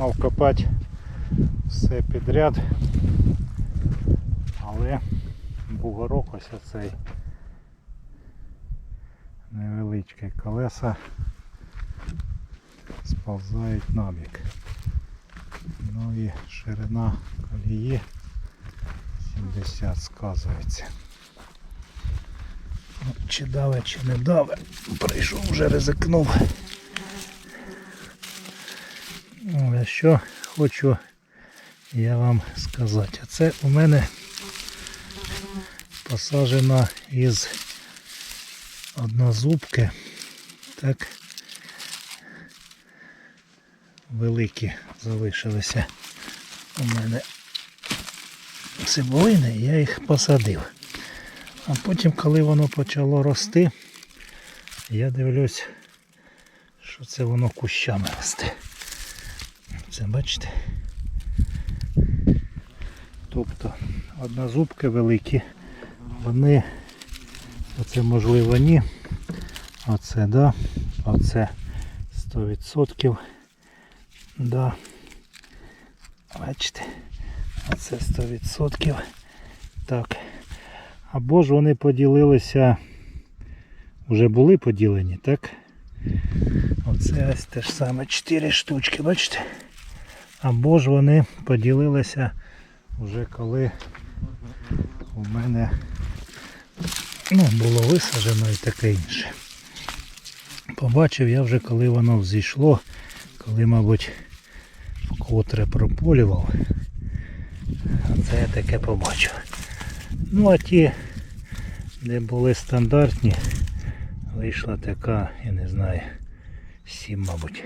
мав копати все підряд, але бугорок ось оцей невеличкий колеса сповзають набік. Ну і ширина колії 70 сказується. Ну, чи даве, чи не даве. Прийшов, вже ризикнув. Але що хочу я вам сказати. А це у мене посаджена із однозубки. Так великі залишилися у мене цибулини, я їх посадив. А потім, коли воно почало рости, я дивлюсь, що це воно кущами росте. Це бачите? Тобто однозубки великі, вони, оце можливо ні, оце да, оце 100%. Да. Бачите, оце 100%. Так. Або ж вони поділилися, вже були поділені, так? Оце ось те ж саме 4 штучки, бачите? Або ж вони поділилися вже коли у мене ну, було висаджено і таке інше. Побачив я вже коли воно взійшло, коли, мабуть, вкотре прополював. Це я таке побачив. Ну а ті, де були стандартні, вийшла така, я не знаю, 7, мабуть.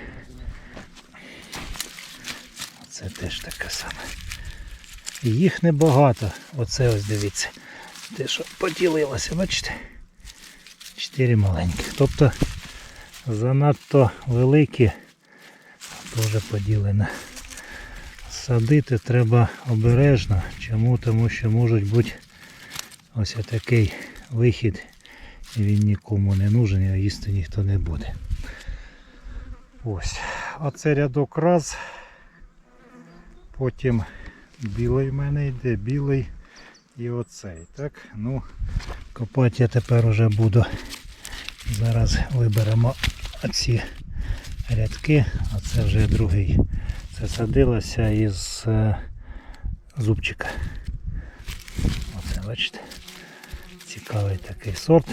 Це теж таке саме. Їх небагато. Оце ось дивіться. Те, що поділилося, бачите? Чотири маленьких. Тобто занадто великі, теж поділено. Садити треба обережно. Чому? Тому що можуть бути ось такий вихід і він нікому не нужен, а їсти ніхто не буде. Ось. Оце рядок раз. Потім білий в мене йде, білий і оцей. Так, ну, копати я тепер уже буду. Зараз виберемо оці рядки, а це вже другий. Це садилося із е, зубчика. Оце, бачите, цікавий такий сорт.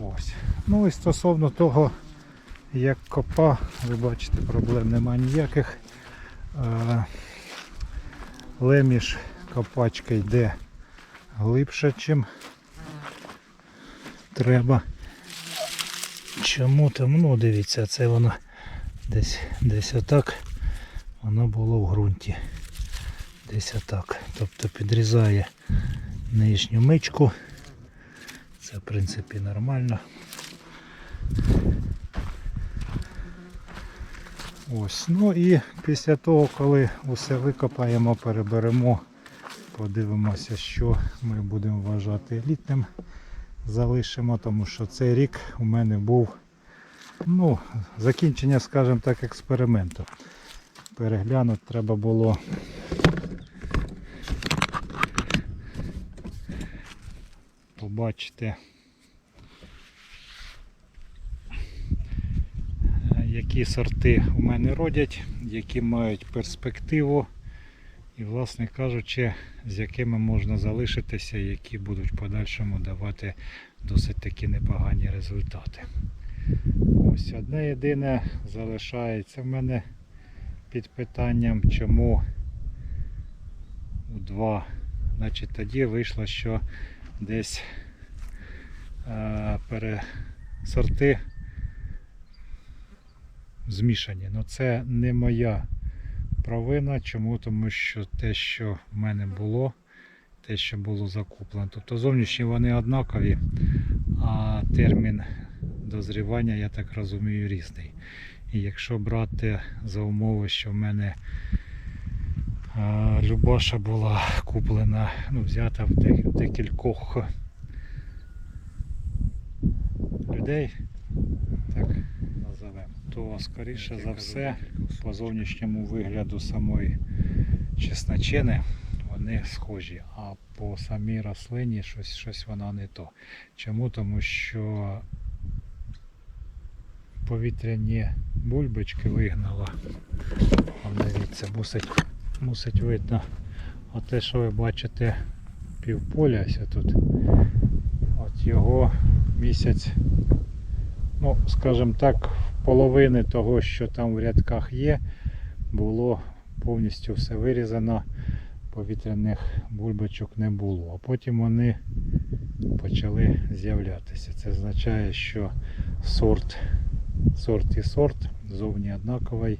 Ось. Ну і стосовно того, як копа, ви бачите, проблем немає ніяких. Леміш копачка йде глибше, чим треба. Чому там, ну дивіться, це воно десь десь отак воно було в ґрунті. Десь отак. Тобто підрізає нижню мичку. Це в принципі нормально. Ось, ну і після того, коли усе викопаємо, переберемо, подивимося, що ми будемо вважати елітним. Залишимо, тому що цей рік у мене був ну, закінчення, скажімо так, експерименту. Переглянути треба було. Побачити, е, які сорти у мене родять, які мають перспективу. І, власне кажучи, з якими можна залишитися, які будуть в подальшому давати досить такі непогані результати. Ось одне єдине залишається в мене під питанням, чому у два. Значить, тоді вийшло, що десь е, пере, сорти змішані. Ну це не моя провина. Чому? Тому що те, що в мене було, те, що було закуплено. Тобто зовнішні вони однакові, а термін дозрівання, я так розумію, різний. І якщо брати за умови, що в мене а, Любаша була куплена, ну, взята в декількох людей, так то скоріше за все, по зовнішньому вигляду самої чесночини вони схожі, а по самій рослині щось, щось вона не то. Чому? Тому що повітряні бульбочки вигнала. Дивіться, мусить, мусить видно. А те, що ви бачите півполя ось тут, от його місяць, ну, скажімо так, половини того, що там в рядках є, було повністю все вирізано, повітряних бульбочок не було. А потім вони почали з'являтися. Це означає, що сорт, сорт і сорт зовні однаковий,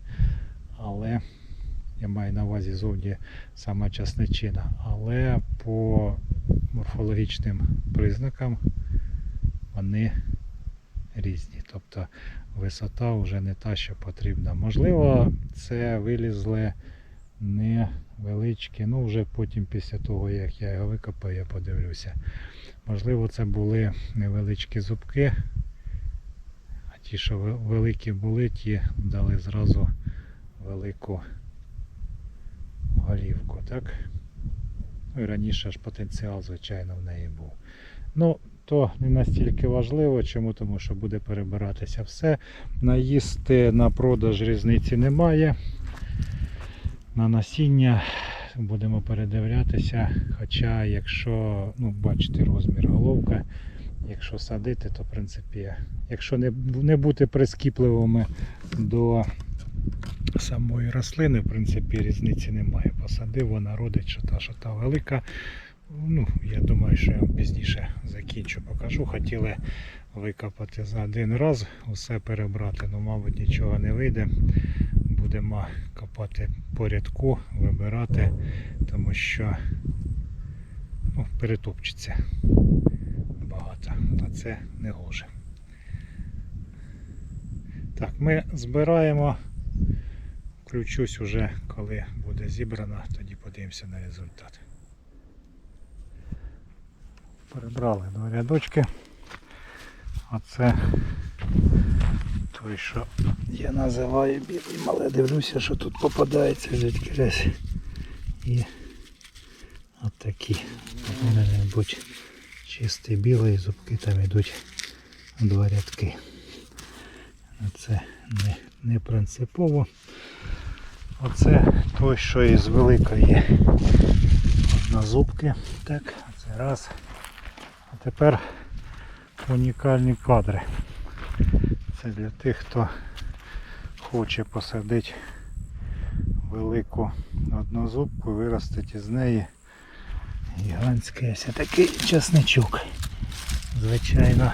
але я маю на увазі зовні сама часничина, але по морфологічним признакам вони різні. Тобто висота вже не та, що потрібна. Можливо, це вилізли невеличкі, ну вже потім після того, як я його викопаю, я подивлюся. Можливо, це були невеличкі зубки, а ті, що великі були, ті дали зразу велику голівку, так? Ну і раніше ж потенціал, звичайно, в неї був. Ну, то не настільки важливо, чому? Тому що буде перебиратися все. Наїсти на продаж різниці немає. На насіння будемо передивлятися. Хоча, якщо, ну, бачите, розмір головка, якщо садити, то в принципі, якщо не, не бути прискіпливими до самої рослини, в принципі, різниці немає. Посадив, вона родить, що та, що та велика. Ну, я думаю, що я вам пізніше закінчу, покажу. Хотіли викопати за один раз, усе перебрати, ну, мабуть, нічого не вийде. Будемо копати по рядку, вибирати, тому що ну, перетопчеться багато, а це не гоже. Так, ми збираємо. Включусь уже, коли буде зібрано, тоді подивимося на результат. Перебрали два рядочки. Оце той, що я називаю білий, але дивлюся, що тут попадається звідкись. І отакі. Повинен бути чистий білий, зубки там йдуть два рядки. Це не, не принципово. Оце той, що із великої однозубки. Так, це раз. Тепер унікальні кадри. Це для тих, хто хоче посадити велику однозубку, виростити із неї гігантський ось такий часничок. Звичайно,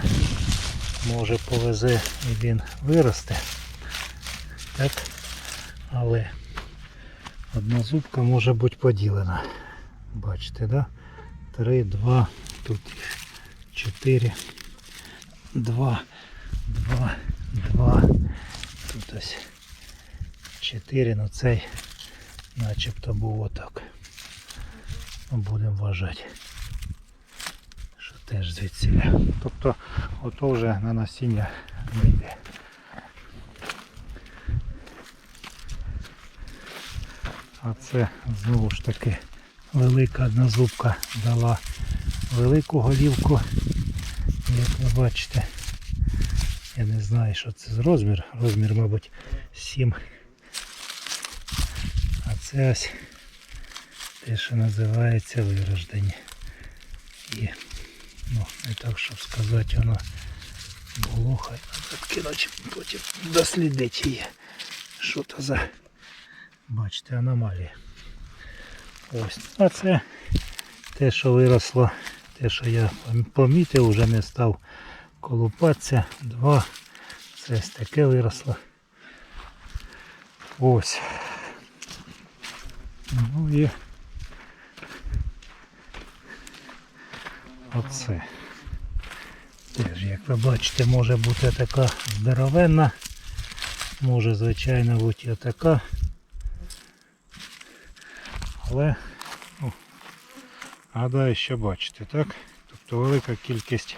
може повезе і він виросте. Так? Але однозубка може бути поділена. Бачите, да? 3, 2, тут 4, 2, 2, 2. Тут ось 4, ну цей начебто був отак. Будемо вважати. Що теж звідсіля. Тобто ото вже на насіння не йде. А це знову ж таки велика одна зубка дала велику голівку. Як ви бачите, я не знаю, що це за розмір. Розмір, мабуть, 7. А це ось те, що називається вирождення. І ну, не так, щоб сказати, воно було хай закинуть, потім дослідити її. Що то за Бачите, аномалія. Ось. А це те, що виросло, те, що я помітив, вже не став колупатися. Два. Це ось таке виросло. Ось. Ну і оце. Теж, як ви бачите, може бути така здоровенна, може звичайно бути і отака. Але гадаю, що бачите, так? Тобто велика кількість.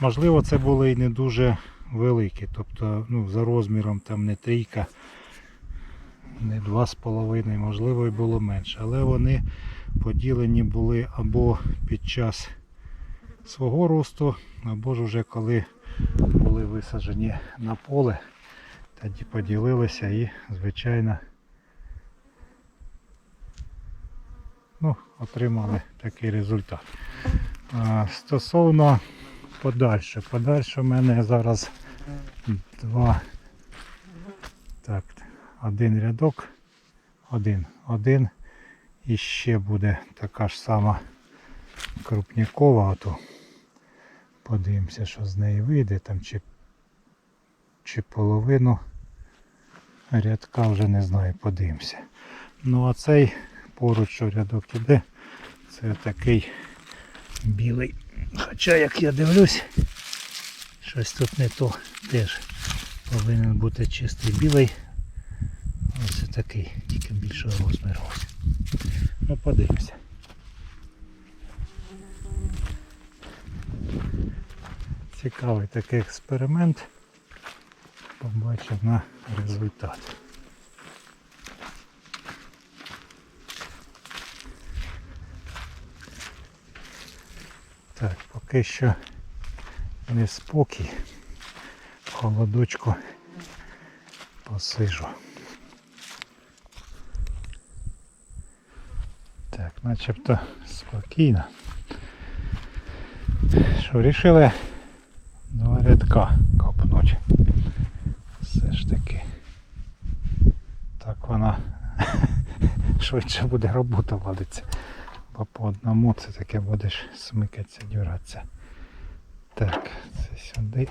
Можливо, це були і не дуже великі. Тобто ну, за розміром там не трійка, не два з половиною, можливо і було менше. Але вони поділені були або під час свого росту, або ж вже коли були висаджені на поле, тоді поділилися і, звичайно, ну, отримали такий результат. А, стосовно подальше. Подальше в мене зараз два. Так, один рядок, один, один. І ще буде така ж сама крупнякова. Ото. Подивимося, що з неї вийде, там чи, чи половину рядка вже не знаю, подивимося. Ну а цей поруч, рядок іде, це такий білий. Хоча як я дивлюсь, щось тут не то теж повинен бути чистий білий. Ось такий, тільки більшого розміру. Ну подивимося. Цікавий такий експеримент. Побачив на результат. Так, поки що не спокій. В холодочку посижу. Так, начебто спокійно. Що, вирішили два рядка копнуть. Все ж таки. Так вона швидше буде робота вадиться. По одному це таке будеш смикатися, дюратися. Так, це сюди.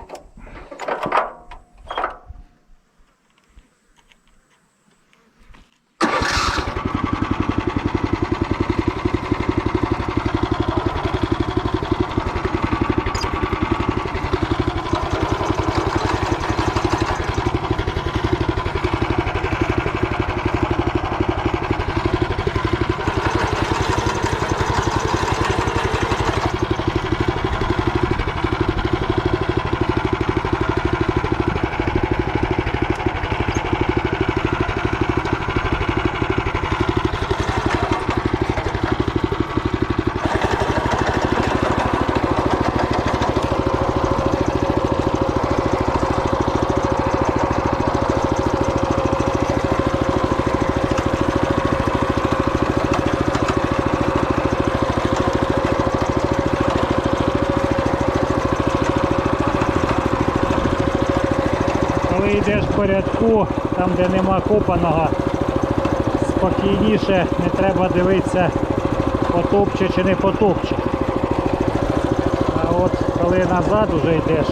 Коли йдеш там де нема копаного, спокійніше не треба дивитися, потопче чи не потопче. А от коли назад уже йдеш,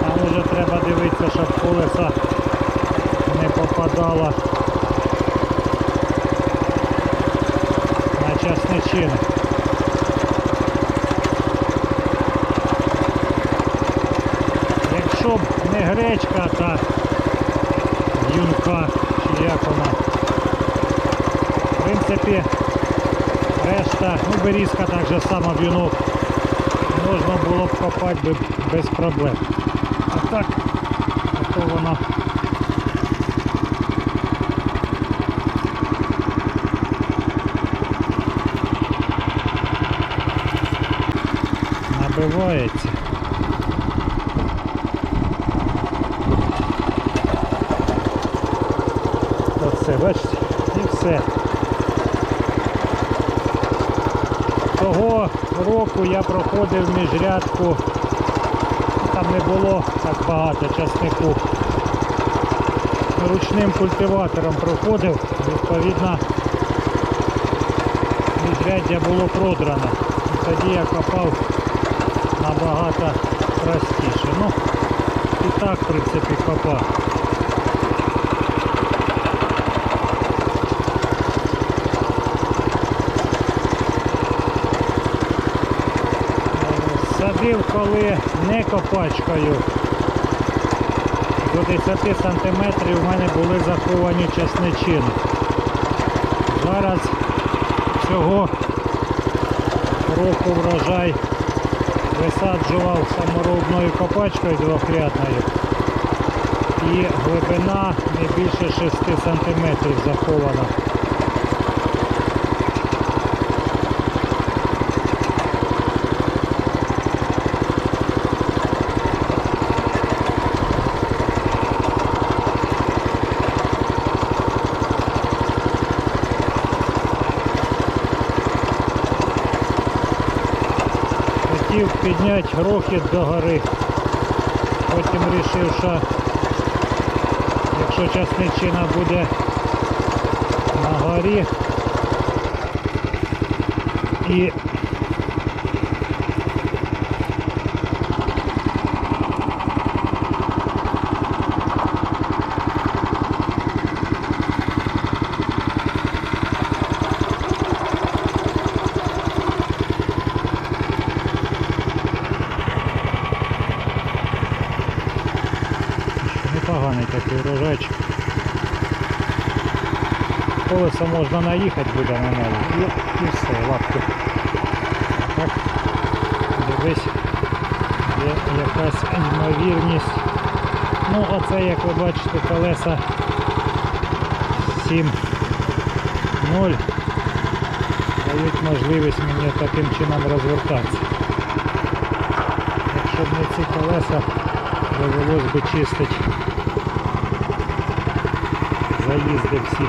там вже треба дивитися, щоб колеса не попадало на часничину. Якщо б не гречка, та юнка, чи як вона. В принципі, решта, ну берізка само в'юнок. Можна було б копати без проблем. А так, а то воно набивається. Оце, бачите, і все. Того року я проходив міжрядку, там не було так багато часнику. Ручним культиватором проходив, відповідно міжряддя було продрано. І тоді я копав набагато простіше. Ну, і так, в принципі, копав. Садив, коли не копачкою. До 10 сантиметрів в мене були заховані часничини. Зараз цього року врожай висаджував саморобною копачкою двохрядною. І глибина не більше 6 см захована. Хотів підняти грохіт до гори. Потім вирішив, що якщо часничина буде на горі і Колесо можна наїхати буде на нього. І, і все, лапки. Так, дивись, є якась ймовірність. Ну, оце, як ви бачите, колеса 7.0 дають можливість мені таким чином розвертатися. Якщо б не ці колеса, довелось би чистити заїзди всі.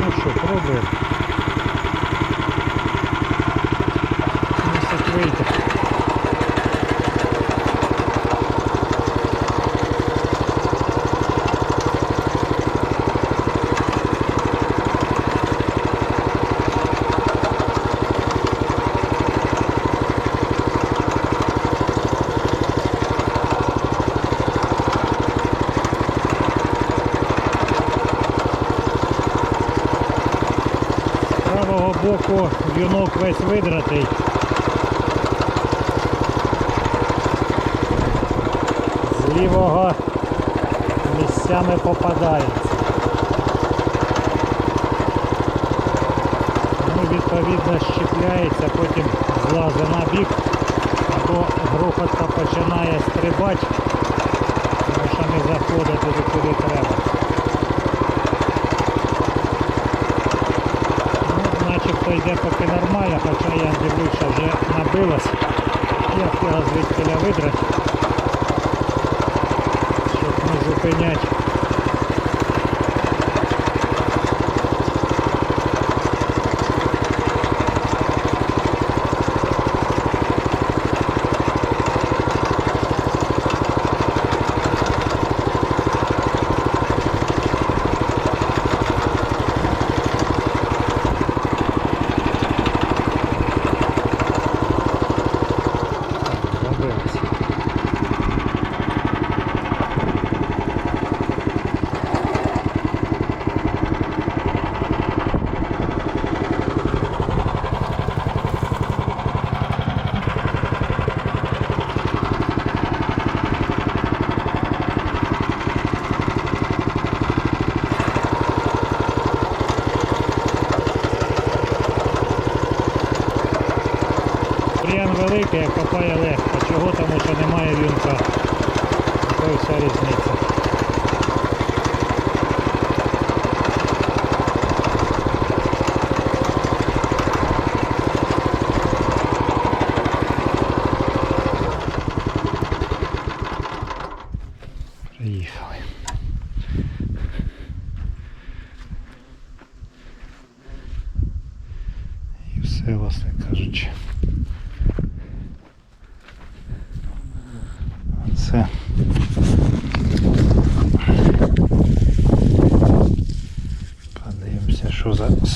Ну що, пробуємо. Мусить вийти. З боку в'юнок весь видратий. З лівого місцями попадається. Ну, відповідно, щепляється, потім злазить на бік, або грохотка починає стрибати, тому що не заходить туди, куди треба. Ну, начебто йде поки хоча я дивлюся, вже набилось. Я його звідти видрати, щоб не зупиняти. Бур'ян копає легко. Чого? Тому що немає вінка. Це вся різниця.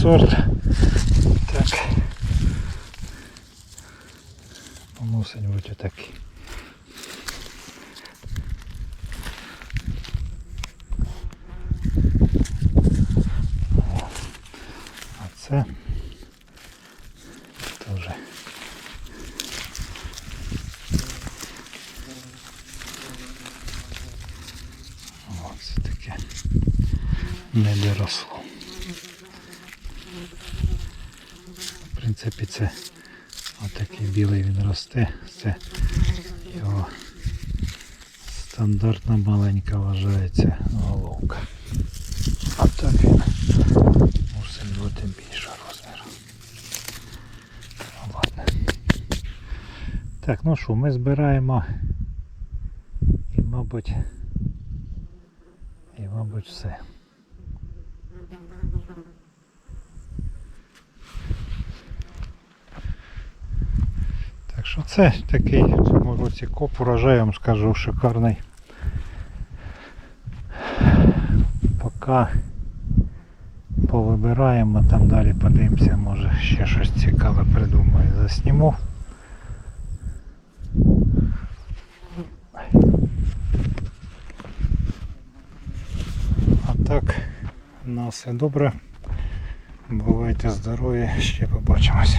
Сорт. Так. Мусить бути такий. А це теж. Ось таке не доросло. Це отакий білий він росте. Це його стандартна маленька вважається головка. А так він мусить бути більшого розміру. Ну, ладно. Так, ну що, ми збираємо і, мабуть, і, мабуть, все. Так що це такий в цьому році коп урожай, я вам скажу, шикарний. Поки повибираємо, там далі подивимося, може ще щось цікаве придумаю, засніму. А так, на все добре. Бувайте здорові, ще побачимось.